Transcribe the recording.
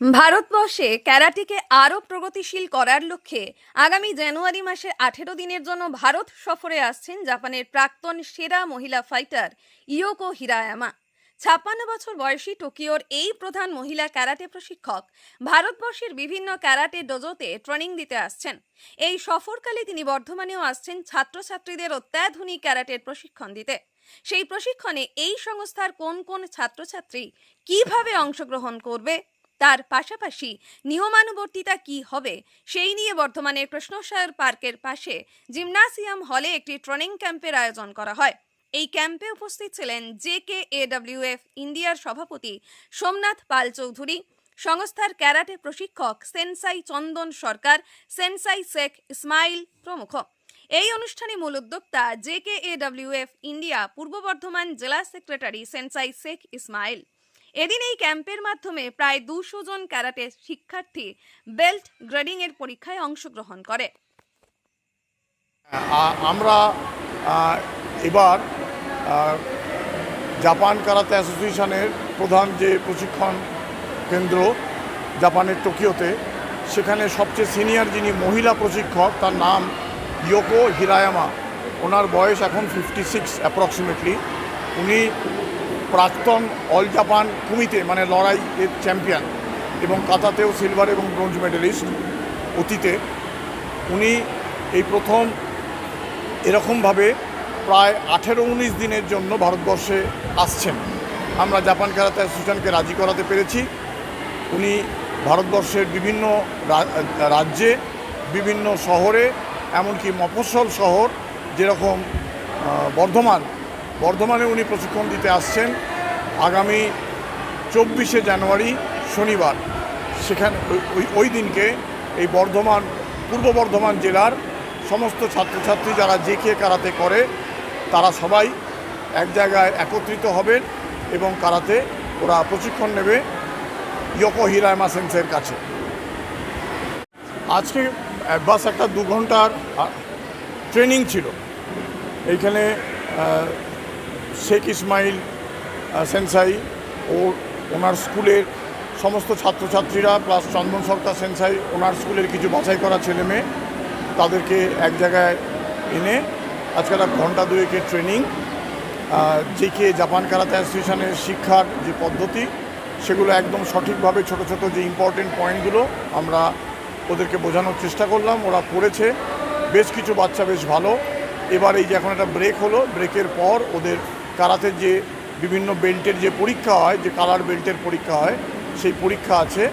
ভারতবর্ষে ক্যারাটেকে আরও প্রগতিশীল করার লক্ষ্যে আগামী জানুয়ারি মাসের আঠেরো দিনের জন্য ভারত সফরে আসছেন জাপানের প্রাক্তন সেরা মহিলা ফাইটার ইয়োকো হিরায়ামা। ছাপ্পান্ন বছর বয়সী টোকিওর এই প্রধান মহিলা ক্যারাটে প্রশিক্ষক ভারতবর্ষের বিভিন্ন ক্যারাটে ডোজোতে ট্রেনিং দিতে আসছেন। এই সফরকালে তিনি বর্ধমানেও আসছেন ছাত্রছাত্রীদের অত্যাধুনিক ক্যারাটের প্রশিক্ষণ দিতে। সেই প্রশিক্ষণে এই সংস্থার কোন কোন ছাত্রছাত্রী কীভাবে অংশগ্রহণ করবে তার পাশাপাশি নিয়মানুবর্তিতা কি হবে সেই নিয়ে বর্ধমানের কৃষ্ণসায়র পার্কের পাশে জিমনাসিয়াম হলে একটি ট্রেনিং ক্যাম্পের আয়োজন করা হয়। এই ক্যাম্পে উপস্থিত ছিলেন জে কে এডব্লিউএফ ইন্ডিয়ার সভাপতি সোমনাথ পাল চৌধুরী, সংস্থার ক্যারাটে প্রশিক্ষক সেনসাই চন্দন সরকার, সেনসাই শেখ ইসমাইল প্রমুখ। এই অনুষ্ঠানে মূল উদ্যোক্তা জে কে এডব্লিউএফ ইন্ডিয়া, পূর্ব বর্ধমান জেলা সেক্রেটারি সেনসাই শেখ ইসমাইল। এদিন এই ক্যাম্পের মাধ্যমে প্রায় দুশো জন ক্যারাটে শিক্ষার্থী বেল্ট গ্রেডিং এর পরীক্ষায় অংশগ্রহণ করে। আমরা এবার জাপান কারাতে অ্যাসোসিয়েশনের প্রধান যে প্রশিক্ষণ কেন্দ্র জাপানের টোকিওতে, সেখানে সবচেয়ে সিনিয়র যিনি মহিলা প্রশিক্ষক, তার নাম ইয়োকো হিরায়ামা। ওনার বয়স এখন ফিফটি সিক্স অ্যাপ্রক্সিমেটলি উনি প্রাক্তন অল জাপান কুমিতে মানে লড়াই এর চ্যাম্পিয়ন এবং কাতাতেও সিলভার এবং ব্রোঞ্জ মেডেলিস্ট অতীতে। উনি এই প্রথম এরকমভাবে প্রায় আঠেরো উনিশ দিনের জন্য ভারতবর্ষে আসছেন। আমরা জাপান কারাতে অ্যাসোসিয়েশনকে রাজি করাতে পেরেছি। উনি ভারতবর্ষের বিভিন্ন রাজ্যে, বিভিন্ন শহরে, এমনকি মফস্বল শহর, যেরকম বর্ধমান বর্ধমানে উনি প্রশিক্ষণ দিতে আসছেন আগামী চব্বিশে জানুয়ারি শনিবার। সেখানে ওই- ওই দিনকে এই বর্ধমান, পূর্ব বর্ধমান জেলার সমস্ত ছাত্রছাত্রী যারা যে কে কারাতে করে, তারা সবাই এক জায়গায় একত্রিত হবেন এবং কারাতে ওরা প্রশিক্ষণ নেবে ইয়োকো হিরায়মা সেন্সের কাছে। আজকে বাস একটা দু ঘণ্টার ট্রেনিং ছিল। এইখানে শেখ ইসমাইল সেনসাই ও ওনার স্কুলের সমস্ত ছাত্রছাত্রীরা প্লাস চন্দন সরকার সেনসাই, ওনার স্কুলের কিছু বাছাই করা ছেলে মেয়ে তাদেরকে এক জায়গায় এনে আজকে একটা ঘণ্টা দুয়েকের ট্রেনিং জেকে জাপান কারাতে অ্যাসোসিয়েশনের শিক্ষার যে পদ্ধতি, সেগুলো একদম সঠিকভাবে ছোট ছোট যে ইম্পর্টেন্ট পয়েন্টগুলো আমরা ওদেরকে বোঝানোর চেষ্টা করলাম, ওরা পড়েছে বেশ কিছু বাচ্চা বেশ ভালো। এবার এই যে এখন একটা ব্রেক হলো ব্রেকের পর ওদের কারাতের যে বিভিন্ন বেল্টের যে পরীক্ষা হয়, যে কালার বেল্টের পরীক্ষা হয়, সেই পরীক্ষা আছে।